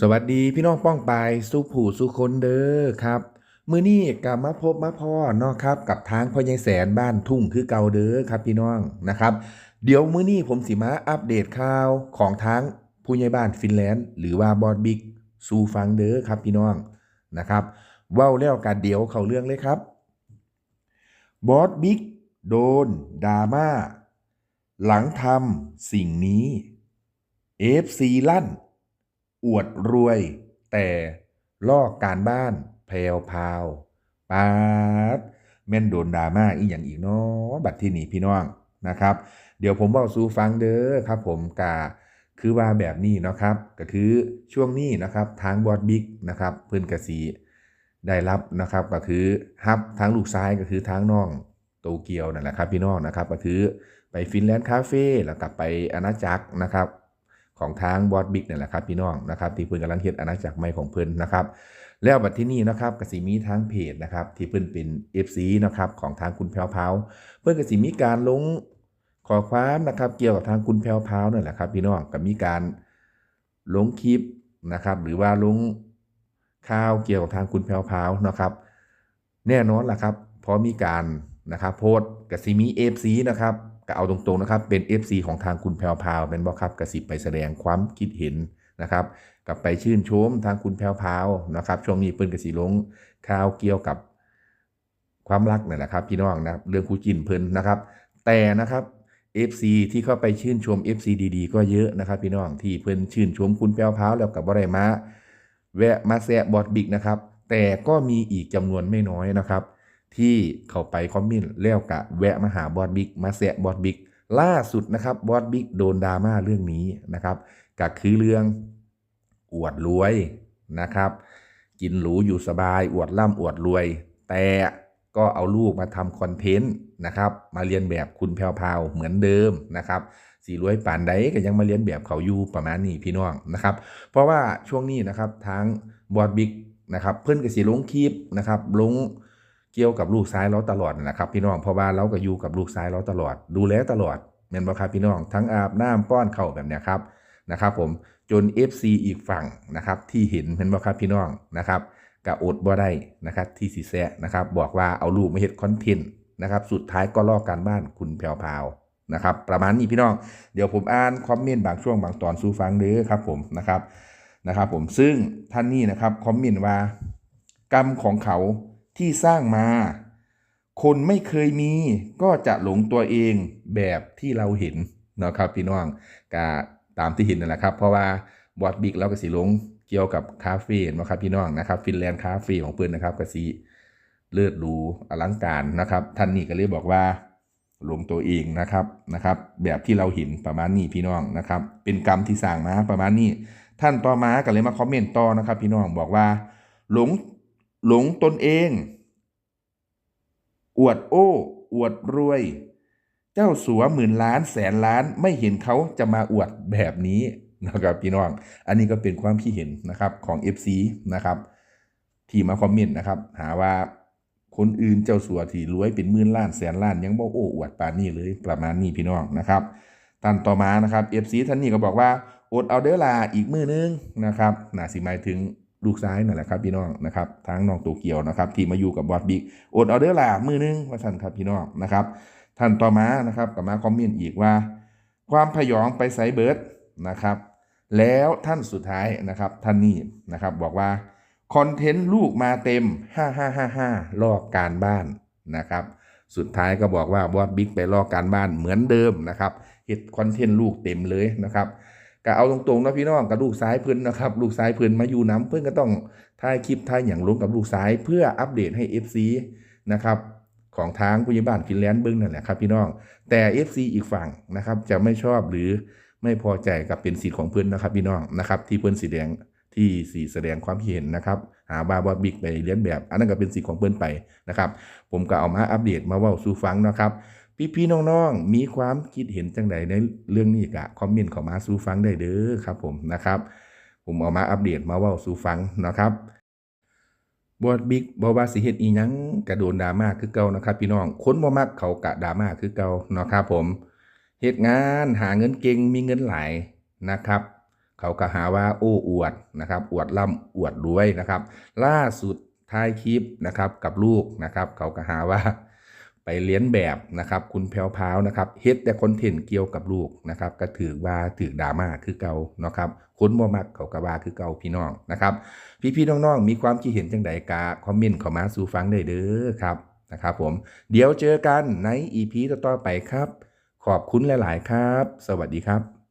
สวัสดีพี่น้องป้องปายสู้ผู้สู้คนเด้อครับ มือนี้กลับมาพบมาพ่อเนาะครับ กับทางพ่อใหญ่แสนบ้านทุ่งคือเก่าเด้อครับพี่น้องนะครับ เดี๋ยวมือนี้ผมสิมาอัปเดตข่าวของทางผู้ใหญ่บ้านฟินแลนด์ หรือว่าบอดบิ๊กสู่ฟังเด้อครับพี่น้องนะครับเว้าแล้วกันเดี๋ยวเข้าเรื่องเลยครับบอสบิ๊กโดนดราม่าหลังทำสิ่งนี้ FC ลั่น อวดรวย แต่ลอกการบ้านแพรวพาวปาดแม่นโดนดราม่าอีกอย่างอีกเนาะบัดที่หนีพี่น้องนะครับ เดี๋ยวผมบอกสู่ฟังเด้อครับ ผมกาคือว่าแบบนี้เนาะครับ ก็คือช่วงนี้นะครับทางบอดบิ๊กนะครับเพื่อนกสีได้รับนะครับก็คือฮับทางลูกซ้ายก็คือทางน้องโตเกียวนั่นแหละครับพี่น้องนะครับ ก็คือไปฟินแลนด์คาเฟ่แล้วกลับไปอาณาจักรนะครับ ของทางบอสบิ๊กนี่แหละครับพี่น้องนะครับที่เพิ่นกำลังเฮ็ดอาณาจักรใหม่ของเพิ่นนะครับแล้วบัดที่นี่นะครับกสิมีทางเพจนะครับที่เพิ่นเป็น FC นะครับของทางคุณแพรวพาวเพิ่นกสิมีการลงขอความนะครับเกี่ยวกับทางคุณแพรวพาวนั่นแหละครับพี่น้องก็มีการลงคลิปนะครับหรือว่าลงข่าวเกี่ยวกับทางคุณแพรวพาวนะครับแน่นอนล่ะครับพราะมีการนะครับโพสกับซีมี FC นะครับก็เอาตรงๆนะครับเป็น FC ของทางคุณแพรวพาวเป็นบ่ครับกระสิไปแสดงความคิดเห็นนะครับกับไปชื่นชมทางคุณแพรวพาวนะครับช่วงนี้เปิ้นกระสิลงข่าวเกี่ยวกับความรักนี่นแหละครับพี่น้องนะเรื่องคู่จินเพิ่นนะครับ แต่นะครับ FC ที่เข้าไปชื่นชม FC ดีๆ ก็เยอะนะครับ พี่น้องที่เพิ่นชื่นชมคุณแพรวพาวแล้วกับบ่ได้มาแวะมาแซะบอดบิกนะครับแต่ก็มีอีกจำนวนไม่น้อยนะครับ ที่เข้าไปคอมเมนต์แล้วกะแวะมาหาบอสบิ๊กมาแซะบอสบิ๊กล่าสุดนะครับบอสบิ๊กโดนดราม่าเรื่องนี้นะครับก็คือเรื่องอวดรวยนะครับ กินหรูอยู่สบาย อวดร่ำอวดรวย แต่ก็เอาลูกมาทำคอนเทนต์นะครับ มาเรียนแบบคุณแพรวพราวเหมือนเดิมนะครับสีรวยป่านใดก็ยังมาเรียนแบบเขาอยู่ประมาณนี้พี่น้องนะครับ เพราะว่าช่วงนี้นะครับทางบอสบิ๊กนะครับเพื่อนก็สีลงคลิปนะครับลง เกี่ยวกับลูกซ้ายเราตลอดนะครับ พี่น้องเพราะว่าเราก็อยู่กับลูกซ้ายเราตลอด ดูแลตลอดแม่นบ่ครับพี่น้องทั้งอาบน้ำป้อนเข่าแบบเนี้ยครับนะครับผมจน FC อีกฝั่งนะครับที่เห็นเห็นบ่ครับพี่น้องนะครับกะอดบ่ได้นะครับที่สีแซะนะครับบอกว่าเอาลูกมาเฮ็ดคอนเทนต์นะครับสุดท้ายก็ลอกการบ้านคุณแพรวพาวนะครับประมาณนี้พี่น้องเดี๋ยวผมอ่านคอมเมนต์บางช่วงบางตอนสู่ฟังเด้อครับผมนะครับนะครับผมซึ่งท่านนี้นะครับคอมเมนต์ว่ากรรมของเขา ที่สร้างมา คนไม่เคยมีก็จะหลงตัวเองแบบที่เราเห็นนะครับพี่น้องก็ตามที่เห็นนั่นแหละครับ เพราะว่าบอดบิ๊กเราก็สิหลงเกี่ยวกับคาเฟ่นะครับพี่น้องนะครับฟินแลนด์คาเฟ่ของเพื่อนนะครับก็สิเลิศหรูอลังการนะครับท่านนี้ก็เลยบอกว่าหลงตัวเองนะครับนะครับ แบบที่เราเห็นประมาณนี้พี่น้องนะครับ เป็นกรรมที่สร้างมาประมาณนี้ ท่านต่อมาก็เลยมาคอมเมนต์ต่อนะครับ พี่น้องบอกว่า หลง หลงตนเอง อวดโอ้ อวดรวย เจ้าสัวหมื่นล้านแสนล้านไม่เห็นเขาจะมาอวดแบบนี้นะครับพี่น้อง อันนี้ก็เป็นความคิดเห็นนะครับของ FC นะครับ ที่มาคอมเมนต์นะครับ หาว่าคนอื่นเจ้าสัวที่รวยเป็นหมื่นล้านแสนล้านยังบ่โอ้อวดปานนี้เลยประมาณนี้พี่น้องนะครับท่านต่อมานะครับ FC ท่านนี้ก็บอกว่าอดเอาเด้อลาอีกมือนึงนะครับน่าสิหมายถึง ลูกซ้ายนั่นแหละครับพี่น้องนะครับทางน้องโตเกียวนะครับ ที่มาอยู่กับบอสบิ๊กอดเอาเด้อลามือนึงว่าท่านครับพี่น้องนะครับ ท่านต่อมานะครับก็มาคอมเมนต์อีกว่า ความพยองไปไซเบิร์ดนะครับ แล้วท่านสุดท้ายนะครับท่านนี้นะครับบอกว่าคอนเทนต์ลูกมาเต็ม 5555ลอกการบ้านนะครับสุดท้ายก็บอกว่าบอสบิ๊กไปลอกการบ้านเหมือนเดิมนะครับเฮ็ดคอนเทนต์ลูกเต็มเลยนะครับ ก็เอาตรงๆนะพี่น้องกับลูกซ้ายเพื่อนนะครับลูกซ้ายเพื่อนมาอยู่น้ำเพื่อนก็ต้องถ่ายคลิปถ่ายอย่างลงกับลูกซ้ายเพื่ออัปเดตให้ FC นะครับของทางผู้ใหญ่บ้านฟินแลนด์เบิ้งนั่นแหละครับพี่น้องแต่ FC อีกฝั่งนะครับจะไม่ชอบหรือไม่พอใจกับเป็นสิทธิ์ของเพื่อนนะครับพี่น้องนะครับที่เพื่อนสีแดงที่สีแสดงความคิดเห็นนะครับหาบาบอบิ๊กไปเลียนแบบ อันนั้นก็เป็นสิทธิ์ของเพื่อนไปนะครับผมก็เอามาอัปเดตมาเว่าสู่ฟังนะครับ พี่ๆน้องๆมีความคิดเห็นจังใดในเรื่องนี้กะคอมเมนต์เข้ามาสู่ฟังได้เด้อครับผมนะครับ ผมเอามาอัปเดตมาว่าสู่ฟังนะครับบอดบิ๊กบอว่าสิเฮ็ดอีหยังกระโดนดราม่าคือเก่านะครับ พี่น้องคนบ่มักเขากะดราม่าคือเก่าเนาะครับผมเฮ็ดงานหาเงินเก่งมีเงินหลายนะครับ เขาก็หาว่าโอ้อวดนะครับ อวดล่ำอวดรวยนะครับ ล่าสุดท้ายคลิปนะครับกับลูกนะครับ เขาก็หาว่า ไปเลี้ยนแบบนะครับคุณแพรวพาวนะครับเฮ็ดแต่คอนเทนต์เกี่ยวกับลูกนะครับก็ถือว่าถือดราม่าคือเก่าเนาะครับคนบ่มักเขากะว่าคือเก่าพี่น้องนะครับพี่ๆน้องๆมีความคิดเห็นจังใดกาคอมเมนต์เข้ามาสู่ฟังได้เด้อครับนะครับผมเดี๋ยวเจอกันใน EP ต่อๆไปครับ ขอบคุณหลาย ๆ ครับ สวัสดีครับ